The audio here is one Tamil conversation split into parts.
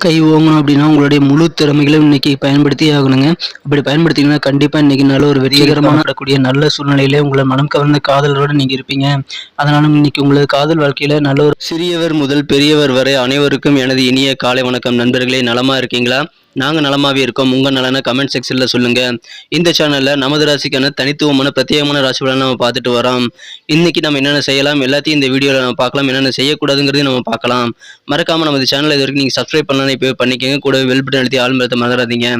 கை ஓங்கணும் அப்படின்னா உங்களுடைய முழு திறமைகளும் இன்னைக்கு பயன்படுத்தி ஆகணுங்க. அப்படி பயன்படுத்திங்கன்னா கண்டிப்பாக இன்னைக்கு நல்ல ஒரு வெற்றிகரமான நடக்கூடிய நல்ல சூழ்நிலையிலே உங்களை மனம் கவர்ந்த காதலரோடு நீங்கள் இருப்பீங்க. அதனால இன்னைக்கு உங்களது காதல் வாழ்க்கையில் நல்ல ஒரு சிறியவர் முதல் பெரியவர் வரை அனைவருக்கும் எனது இனிய காலை வணக்கம். நண்பர்களே நலமா இருக்கீங்களா? நாங்கள் நலமாகவே இருக்கோம். உங்கள் நலனை கமெண்ட் செக்ஷனில் சொல்லுங்கள் இந்த சேனலில் நமது ராசிக்கான தனித்துவமான பிரத்யேகமான ராசி பலனை நம்ம பார்த்துட்டு வரோம். இன்றைக்கி நம்ம என்னென்ன செய்யலாம்? எல்லாத்தையும் இந்த வீடியோவில் நம்ம பார்க்கலாம். என்னென்ன செய்யக்கூடாதுங்கிறதையும் நம்ம பார்க்கலாம். மறக்காமல் நமது சேனலை இது வரைக்கும் நீங்கள் சப்ஸ்கிரைப் பண்ணலாம் இப்போ பண்ணிக்கோங்க. கூட வெல்பட்டு நடத்தி அழுத்தி மறந்துடாதீங்க.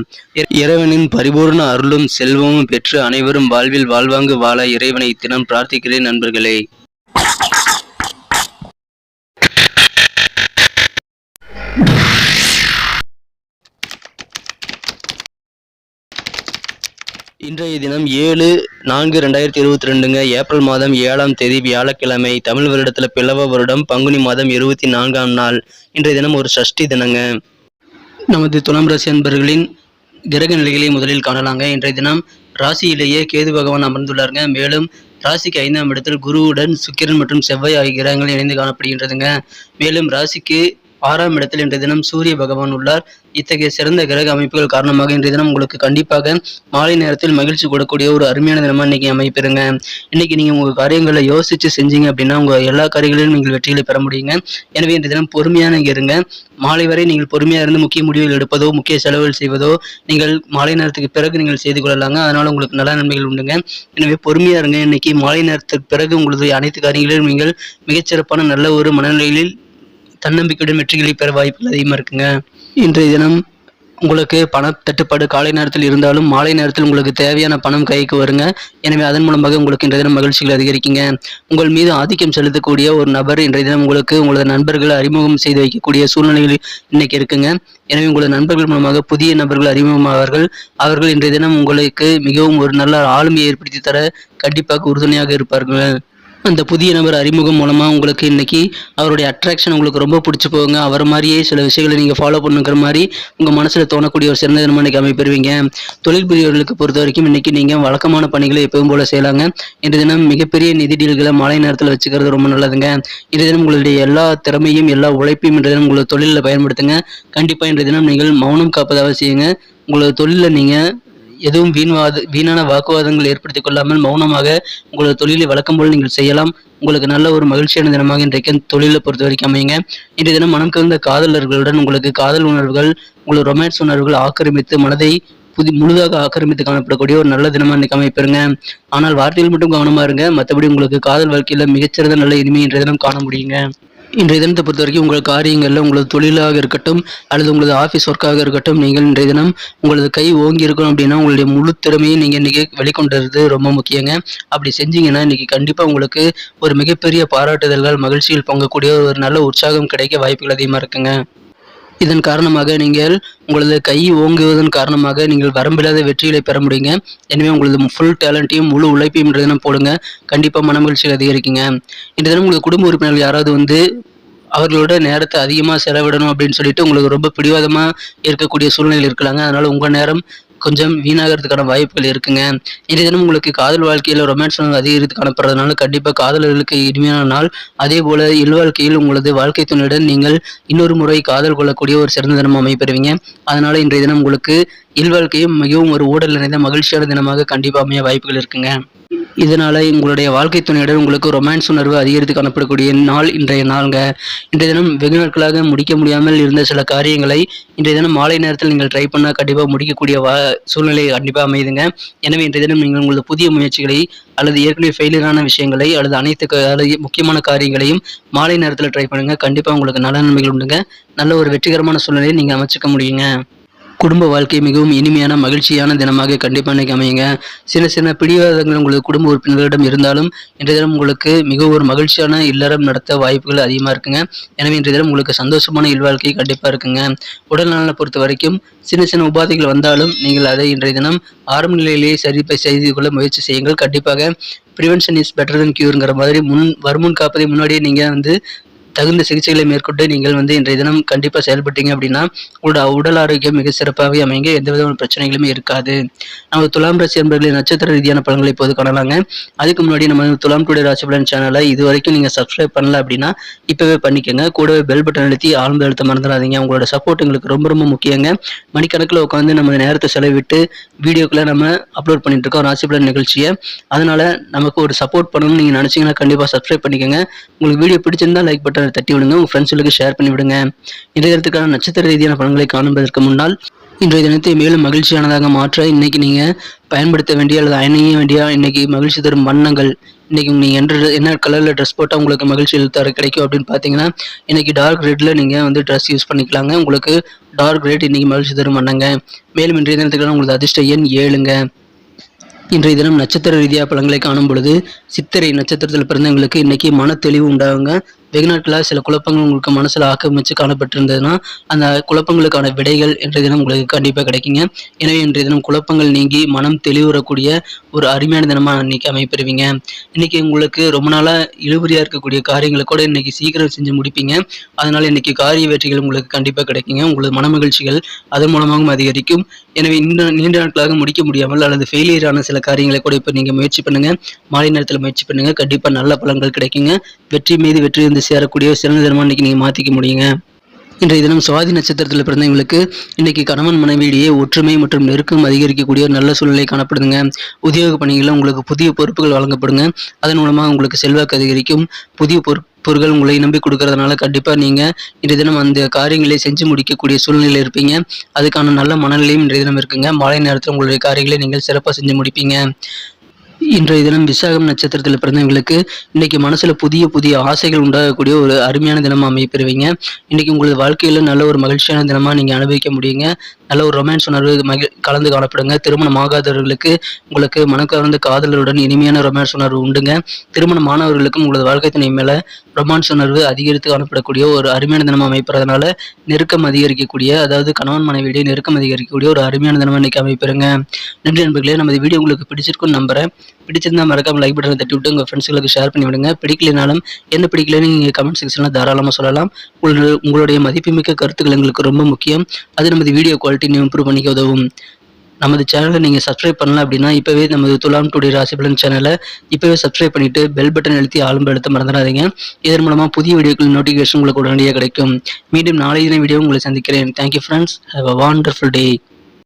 இறைவனின் பரிபூர்ண அருளும் செல்வமும் பெற்று அனைவரும் வாழ்வில் வாழ்வாங்கு வாழ இறைவனை தினம் பிரார்த்திக்கிறேன் நண்பர்களே. இன்றைய தினம் ஏழு நான்கு ரெண்டாயிரத்தி இருபத்தி ரெண்டுங்க ஏப்ரல் மாதம் ஏழாம் தேதி வியாழக்கிழமை தமிழ் வருடத்தில் பிளவ வருடம் பங்குனி மாதம் இருபத்தி நான்காம் நாள். இன்றைய தினம் ஒரு சஷ்டி தினங்க. நமது துலாம் ராசி அன்பர்களின் கிரக நிலைகளை முதலில் காணலாங்க. இன்றைய தினம் ராசியிலேயே கேது பகவான் அமர்ந்துள்ளாருங்க. மேலும் ராசிக்கு ஐந்தாம் இடத்தில் குருவுடன் சுக்கிரன் மற்றும் செவ்வாய் ஆகிய கிரகங்கள் இணைந்து காணப்படுகின்றதுங்க. மேலும் ராசிக்கு ஆறாம் இடத்தில் இன்றைய தினம் சூரிய பகவான் உள்ளார். இத்தகைய சிறந்த கிரக அமைப்புகள் காரணமாக இன்றைய தினம் உங்களுக்கு கண்டிப்பாக மாலை நேரத்தில் மகிழ்ச்சி கொடுக்கக்கூடிய ஒரு அருமையான தினமா இன்னைக்கு அமைப்பிருங்க இன்னைக்கு நீங்க உங்க காரியங்களை யோசிச்சு செஞ்சீங்க அப்படின்னா உங்க எல்லா காரியங்களிலும் நீங்கள் வெற்றிகளை பெற முடியுங்க. எனவே இன்றைய தினம் பொறுமையான இருங்க. மாலை வரை நீங்கள் பொறுமையா இருந்து முக்கிய முடிவுகள் எடுப்பதோ முக்கிய செலவுகள் செய்வதோ நீங்கள் மாலை நேரத்துக்கு பிறகு நீங்கள் செய்து கொள்ளலாங்க. அதனால உங்களுக்கு நல்ல நன்மைகள் உண்டுங்க. எனவே பொறுமையா இருங்க. இன்னைக்கு மாலை நேரத்துக்கு பிறகு உங்களது அனைத்து காரியங்களிலும் நீங்கள் மிகச்சிறப்பான நல்ல ஒரு மனநிலையில் தன்னம்பிக்கையுடன் வெற்றிகளை பெற வாய்ப்புகள் அதிகமாக இருக்குங்க. இன்றைய தினம் உங்களுக்கு பண தட்டுப்பாடு காலை நேரத்தில் இருந்தாலும் மாலை நேரத்தில் உங்களுக்கு தேவையான பணம் கைக்கு வருங்க. எனவே அதன் மூலமாக உங்களுக்கு இன்றைய தினம் மகிழ்ச்சிகள் அதிகரிக்குங்க. உங்கள் மீது ஆதிக்கம் செலுத்தக்கூடிய ஒரு நபர் இன்றைய தினம் உங்களுக்கு உங்களது நண்பர்களை அறிமுகம் செய்து வைக்கக்கூடிய சூழ்நிலைகள் இன்னைக்கு இருக்குங்க. எனவே உங்களது நண்பர்கள் மூலமாக புதிய நபர்கள் அறிமுகமாவார்கள். அவர்கள் இன்றைய தினம் உங்களுக்கு மிகவும் ஒரு நல்ல ஆளுமையை ஏற்படுத்தி தர கண்டிப்பாக உறுதுணையாக இருப்பார்கள். அந்த புதிய நபர் அறிமுகம் மூலமாக உங்களுக்கு இன்றைக்கி அவருடைய அட்ராக்ஷன் உங்களுக்கு ரொம்ப பிடிச்சி போகுங்க. அவர் மாதிரியே சில விஷயங்களை நீங்கள் ஃபாலோ பண்ணுங்கிற மாதிரி உங்கள் மனசில் தோணக்கூடிய ஒரு சிறந்த தினமாக இன்னைக்கு அமைப்பெறுவீங்க. தொழில் புரியவர்களுக்கு பொறுத்த வரைக்கும் இன்றைக்கி நீங்கள் வழக்கமான பணிகளை எப்பவும் போல் செய்யலாங்க. இன்றைய தினம் மிகப்பெரிய நிதி டீல்களை மாலை நேரத்தில் வச்சுக்கிறது ரொம்ப நல்லதுங்க. இன்றைய தினம் உங்களுடைய எல்லா திறமையும் எல்லா உழைப்பையும் இன்றைய தினம் உங்களது தொழிலில் பயன்படுத்துங்க. கண்டிப்பாக இன்றைய தினம் நீங்கள் மௌனம் காப்பதாக செய்யுங்க. உங்களோட தொழிலில் நீங்கள் எதுவும் வீண்வாத வீணான வாக்குவாதங்கள் ஏற்படுத்திக் கொள்ளாமல் மௌனமாக உங்களது தொழிலை வழக்கம் போல் நீங்கள் செய்யலாம். உங்களுக்கு நல்ல ஒரு மகிழ்ச்சியான தினமாக இன்றைக்கு தொழிலை பொறுத்த வரைக்கும் அமையுங்க. இன்றைய தினம் மனம் கலந்த காதலர்களுடன் உங்களுக்கு காதல் உணர்வுகள் உங்களது ரொமான்ஸ் உணர்வுகள் ஆக்கிரமித்து மனதை புதி முழுதாக ஆக்கிரமித்து காணப்படக்கூடிய ஒரு நல்ல தினமாக இன்றைக்கு அமைப்பெறுங்க ஆனால் வார்த்தையில் மட்டும் கவனமா இருங்க. மற்றபடி உங்களுக்கு காதல் வாழ்க்கையில் மிகச்சிறந்த நல்ல இனிமை இன்றைய தினம் காண முடியுங்க. இன்றைய தினத்தை பொறுத்த வரைக்கும் உங்கள் காரியங்களில் உங்களது தொழிலாக இருக்கட்டும் அல்லது உங்களது ஆஃபீஸ் ஒர்க்காக இருக்கட்டும் நீங்கள் இன்றைய தினம் உங்களது கை ஓங்கி இருக்கணும் அப்படின்னா உங்களுடைய முழு திறமையை நீங்கள் இன்றைக்கி வெளிக்கொண்டுறது ரொம்ப முக்கியங்க. அப்படி செஞ்சீங்கன்னா இன்றைக்கி கண்டிப்பாக உங்களுக்கு ஒரு மிகப்பெரிய பாராட்டுதல்கள் மகிழ்ச்சியில் பொங்கக்கூடிய ஒரு நல்ல உற்சாகம் கிடைக்க வாய்ப்புகள் அதிகமாக இருக்குங்க. இதன் காரணமாக நீங்கள் உங்களது கை ஓங்குவதன் காரணமாக நீங்கள் வரம்பில்லாத வெற்றிகளை பெற முடியுங்க. எனவே உங்களது ஃபுல் டேலண்ட்டையும் முழு உழைப்பையும் இன்றைய தினம் போடுங்க. கண்டிப்பாக மன மகிழ்ச்சியில் அதிகரிக்குங்க. இன்றைய தினம் உங்களது குடும்ப உறுப்பினர்கள் யாராவது வந்து அவர்களோட நேரத்தை அதிகமாக செலவிடணும் அப்படின்னு சொல்லிட்டு உங்களுக்கு ரொம்ப பிடிவாதமாக இருக்கக்கூடிய சூழ்நிலை இருக்கலாங்க. அதனால் உங்கள் நேரம் கொஞ்சம் வீணாகிறதுக்கான வாய்ப்புகள் இருக்குங்க. இன்றைய தினம் உங்களுக்கு காதல் வாழ்க்கையில் ரொமான்ஸ் அதிகரித்து காணப்படுறதுனால கண்டிப்பாக காதலர்களுக்கு இனிமையான நாள். அதே போல இல்வாழ்க்கையில் உங்களது வாழ்க்கை துணையுடன் நீங்கள் இன்னொரு முறை காதல் கொள்ளக்கூடிய ஒரு சிறந்த தினம் அமைப்பெறுவீங்க அதனால இன்றைய தினம் உங்களுக்கு இல்வாழ்க்கையும் மிகவும் ஒரு ஊடல் நிறைந்த மகிழ்ச்சியான தினமாக கண்டிப்பாக அமைய வாய்ப்புகள் இருக்குங்க. இதனால உங்களுடைய வாழ்க்கை துணையுடன் உங்களுக்கு ரொமான்ஸ் உணர்வு அதிகரித்து காணப்படக்கூடிய நாள் இன்றைய நாளுங்க. இன்றைய தினம் வெகு நாட்களாக முடிக்க முடியாமல் இருந்த சில காரியங்களை இன்றைய தினம் மாலை நேரத்தில் நீங்கள் ட்ரை பண்ணால் கண்டிப்பாக முடிக்கக்கூடிய வா சூழ்நிலை கண்டிப்பாக அமையுதுங்க. எனவே இன்றைய தினம் நீங்கள் உங்களது புதிய முயற்சிகளை அல்லது ஏற்கனவே ஃபெயிலியரான விஷயங்களை அல்லது அனைத்து முக்கியமான காரியங்களையும் மாலை நேரத்தில் ட்ரை பண்ணுங்க. கண்டிப்பாக உங்களுக்கு நல்ல நன்மைகள் உண்டுங்க. நல்ல ஒரு வெற்றிகரமான சூழ்நிலையை நீங்கள் அமைச்சிக்க முடியுங்க. குடும்ப வாழ்க்கை மிகவும் இனிமையான மகிழ்ச்சியான தினமாக கண்டிப்பாக இன்னைக்கு அமையுங்க. சின்ன சின்ன பிடிவாதங்கள் உங்களுக்கு குடும்ப உறுப்பினர்களிடம் இருந்தாலும் இன்றைய தினம் உங்களுக்கு மிக ஒரு மகிழ்ச்சியான இல்லறம் நடத்த வாய்ப்புகள் அதிகமாக இருக்குங்க. எனவே இன்றைய தினம் உங்களுக்கு சந்தோஷமான இல்வாழ்க்கை கண்டிப்பாக இருக்குங்க. உடல் நலனை பொறுத்த வரைக்கும் சின்ன சின்ன உபாதைகள் வந்தாலும் நீங்கள் அதை இன்றைய தினம் ஆரம்ப நிலையிலேயே சரி செய்து கொள்ள முயற்சி செய்யுங்கள். கண்டிப்பாக ப்ரிவென்ஷன் இஸ் பெட்டர் தென் கியூருங்கிற மாதிரி முன் வருமுன் காப்பதை முன்னாடியே நீங்கள் வந்து தகுந்த சிகிச்சைகளை மேற்கொண்டு நீங்கள் வந்து இன்றைய தினம் கண்டிப்பாக செயல்பட்டீங்க அப்படின்னா உங்களோட உடல் ஆரோக்கியம் மிக சிறப்பாகவே அமைங்க எந்த விதமான பிரச்சனைகளுமே இருக்காது. நம்ம துலாம் ராசி என்பர்களின் நட்சத்திர ரீதியான பலன்களை இப்போது காணலாங்க. அதுக்கு முன்னாடி நம்ம துலாம் டுடே ராசி பலன் சேனலை இது வரைக்கும் நீங்கள் சப்ஸ்கிரைப் பண்ணல அப்படின்னா இப்போவே பண்ணிக்கோங்க. கூடவே பெல் பட்டன் அழுத்தி ஆழ்ந்த அழுத்த மறந்துடாதீங்க. உங்களோட சப்போர்ட் எங்களுக்கு ரொம்ப ரொம்ப முக்கியங்க. மணிக்கணக்கில் உட்காந்து நம்ம நேரத்தை செலவிட்டு வீடியோக்களை நம்ம அப்லோட் பண்ணிட்டு இருக்கோம் ராசி பலன் நிகழ்ச்சியை. அதனால நமக்கு ஒரு சப்போர்ட் பண்ணணும்னு நீங்கள் நினச்சிங்கன்னா கண்டிப்பாக சப்ஸ்கிரைப் பண்ணிக்கோங்க. உங்களுக்கு வீடியோ பிடிச்சிருந்தா லைக் பட்டன் தட்டி விடுங்க. உங்கள் ஃப்ரெண்ட்ஸுகளுக்கு ஷேர் பண்ணி விடுங்க. இன்றையத்துக்கான நட்சத்திர ரீதியான பலன்களை காணுவதற்கு முன்னால் இன்றைய தினத்தை மேலும் மகிழ்ச்சியானதாக மாற்ற இன்னைக்கு நீங்கள் பயன்படுத்த வேண்டிய அல்லது அணிய வேண்டிய இன்னைக்கு மகிழ்ச்சி தரும் வண்ணங்கள் இன்றைக்கி நீங்கள் என்ற என்ன கலரில் ட்ரெஸ் போட்டால் உங்களுக்கு மகிழ்ச்சி தர கிடைக்கும் அப்படின்னு பார்த்தீங்கன்னா இன்றைக்கி டார்க் ரெட்டில் நீங்கள் வந்து ட்ரெஸ் யூஸ் பண்ணிக்கலாங்க. உங்களுக்கு டார்க் ரெட் இன்றைக்கி மகிழ்ச்சி தரும் வண்ணங்க. மேலும் இன்றைய தினத்துக்கான உங்களுக்கு அதிர்ஷ்ட எண் ஏழுங்க. இன்றைய தினம் நட்சத்திர ரீதியாக பழங்களை காணும் பொழுது சித்திரை நட்சத்திரத்தில் பிறந்தவங்களுக்கு இன்றைக்கி மன தெளிவு உண்டாகுங்க. வெகு சில குழப்பங்கள் உங்களுக்கு மனசில் ஆக்கிரமிச்சு காணப்பட்டிருந்ததுன்னா அந்த குழப்பங்களுக்கான விடைகள் இன்றைய தினம் உங்களுக்கு கண்டிப்பாக கிடைக்குங்க. எனவே இன்றைய தினம் குழப்பங்கள் நீங்கி மனம் தெளிவுறக்கூடிய ஒரு அருமையான தினமாக இன்னைக்கு அமைப்பெறுவீங்க. இன்னைக்கு உங்களுக்கு ரொம்ப நாளாக இழுபறியாக இருக்கக்கூடிய காரியங்களை கூட இன்னைக்கு சீக்கிரம் செஞ்சு முடிப்பீங்க. அதனால இன்னைக்கு காரிய வெற்றிகள் உங்களுக்கு கண்டிப்பாக கிடைக்குங்க. உங்களுக்கு மன மகிழ்ச்சிகள் அதன் மூலமாகவும் அதிகரிக்கும். எனவே இந்த நீண்ட நாட்களாக முடிக்க முடியாமல் அல்லது ஃபெயிலியர் ஆன சில காரியங்களை கூட இப்போ நீங்கள் முயற்சி பண்ணுங்க. மாலை நேரத்தில் முயற்சி பண்ணுங்க. கண்டிப்பாக நல்ல பலன்கள் கிடைக்குங்க. வெற்றி மீது வெற்றி வந்து சேரக்கூடிய சிறந்த தினமாக இன்னைக்கு நீங்கள் மாற்றிக்க முடியுங்க. இன்றைய தினம் சுவாதி நட்சத்திரத்தில் பிறந்தவங்களுக்கு இன்னைக்கு கணவன் மனைவியிடையே ஒற்றுமை மற்றும் நெருக்கம் அதிகரிக்கக்கூடிய ஒரு நல்ல சூழ்நிலை காணப்படுதுங்க. உத்தியோக பணிகளில் உங்களுக்கு புதிய பொறுப்புகள் வழங்கப்படுங்க. அதன் மூலமாக உங்களுக்கு செல்வாக்கு அதிகரிக்கும். புதிய பொறுப்புகள் உங்களை நம்பி கொடுக்கறதுனால கண்டிப்பாக நீங்கள் இன்றைய தினம் அந்த காரியங்களை செஞ்சு முடிக்கக்கூடிய சூழ்நிலையில் இருப்பீங்க. அதுக்கான நல்ல மனநிலையும் இன்றைய தினம் இருக்குங்க. மாலை நேரத்தில் உங்களுடைய காரியங்களை நீங்கள் சிறப்பாக செஞ்சு முடிப்பீங்க. இன்றைய தினம் விசாகம் நட்சத்திரத்தில் பிறந்தவங்களுக்கு இன்னைக்கு மனசுல புதிய புதிய ஆசைகள் உண்டாகக்கூடிய ஒரு அருமையான தினமா அமைப்பெறுவீங்க இன்னைக்கு உங்களது வாழ்க்கையில நல்ல ஒரு மகிழ்ச்சியான தினமா நீங்க அனுபவிக்க முடியுங்க. நல்ல ஒரு ரொமான்ஸ் உணர்வு மகிழ் கலந்து காணப்படுங்க. திருமணம் ஆகாதவர்களுக்கு உங்களுக்கு மனக்கவர்ந்த காதலருடன் இனிமையான ரொமான்ஸ் உணர்வு உண்டுங்க. திருமணம் மாணவர்களுக்கும் உங்களது வாழ்க்கை துணை மேலே ரொமான்ஸ் உணர்வு அதிகரித்து காணப்படக்கூடிய ஒரு அருமையான தினமாக அமைப்பறதுனால நெருக்கம் அதிகரிக்கக்கூடிய அதாவது கணவன் மனைவியிடையே நெருக்கம் அதிகரிக்கக்கூடிய ஒரு அருமையான தினமாக இன்னைக்கு அமைப்பிருங்க நன்றி நண்பர்களே நமது வீடியோ உங்களுக்கு பிடிச்சிருக்கும் நம்புறேன். பிடிச்சிருந்தா மறக்காம லைக் பட்டனை தட்டி விட்டு உங்கள் ஃப்ரெண்ட்ஸ்களுக்கு ஷேர் பண்ணி விடுங்க. பிடிக்கலைனாலும் என்ன பிடிக்கலன்னு நீங்கள் கமெண்ட் செக்ஷனில் தாராளமாக சொல்லலாம். உங்களுடைய மதிப்புமிக்க கருத்துக்கள் எங்களுக்கு ரொம்ப முக்கியம். அது நமது வீடியோ குவாலிட்டி இம்ப்ரூவ் பண்ணிக்க உதவும். நமது சேனலை நீங்கள் சப்ஸ்கிரைப் பண்ணல அப்படின்னா இப்போவே நமது துலாம் டுடே ராசிபலன் சேனலை இப்போவே சப்ஸ்கிரைப் பண்ணிட்டு பெல் பட்டன் அழுத்தி ஆளும்ப எடுத்து மறந்துடாதீங்க. இதன் மூலமாக புதிய வீடியோக்கள் நோட்டிஃபிகேஷன் உங்களுக்கு உடனடியாக கிடைக்கும். மீண்டும் நாளைய தின வீடியோ உங்களை சந்திக்கிறேன். Thank you friends have a wonderful day